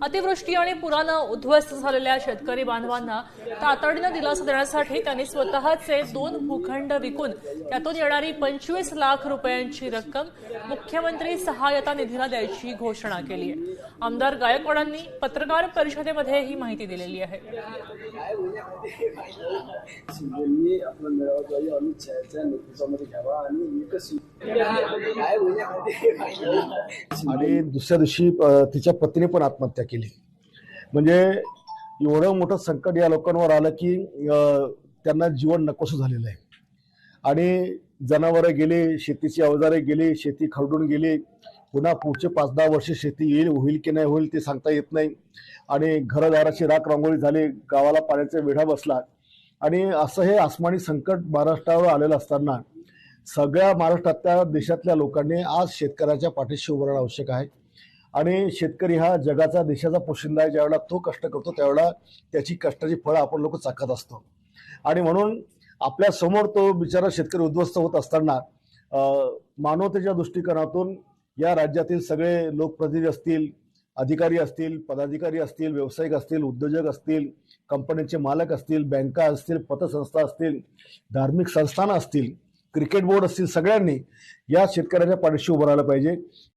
अतिवृष्टी आणि पुरानं उद्ध्वस्त झालेल्या शेतकरी बांधवांना तातडीनं दिलासा देण्यासाठी त्यांनी स्वतःचे दोन भूखंड विकून त्यातून येणारी पंचवीस लाख रुपयांची रक्कम मुख्यमंत्री सहायता निधीला द्यायची घोषणा केली आहे. आमदार गायकवाडांनी पत्रकार परिषदेमध्ये ही माहिती दिलेली आहे. घ्यावा आणि आणि दुसऱ्या दिवशी तिच्या पत्नीने पण आत्महत्या केली. म्हणजे एवढं मोठं संकट या लोकांवर आलं की त्यांना जीवन नकोसं झालेलं आहे. आणि जनावरं गेली शेतीची अवजारे गेली शेती खरडून गेली पुन्हा पुढचे पाच दहा वर्ष शेती येईल होईल की नाही होईल ते सांगता येत नाही. आणि घरदाराची राख रांगोळी झाली गावाला पाण्याचा वेढा बसला. आणि असं हे आसमानी संकट महाराष्ट्रावर आलेलं असताना सगळ्या महाराष्ट्रातल्या देशातल्या लोकांनी आज शेतकऱ्याच्या पाठीशी उभं राहणं आवश्यक आहे. आणि शेतकरी हा जगाचा देशाचा पोशिंदा आहे. ज्यावेळेला तो कष्ट करतो त्यावेळेला त्याची कष्टाची फळं आपण लोक चाकत असतो. आणि म्हणून आपल्यासमोर तो बिचारा शेतकरी उद्ध्वस्त होत असताना मानवतेच्या दृष्टिकोनातून या राज्यातील सगळे लोकप्रतिनिधी असतील अधिकारी असतील पदाधिकारी असतील व्यावसायिक असतील उद्योजक असतील कंपन्यांचे मालक असतील बँका असतील पतसंस्था असतील धार्मिक संस्थानं असतील क्रिकेट बोर्ड असतील सगळ्यांनी या शेतकऱ्याच्या पाठीशी उभं राहिलं पाहिजे.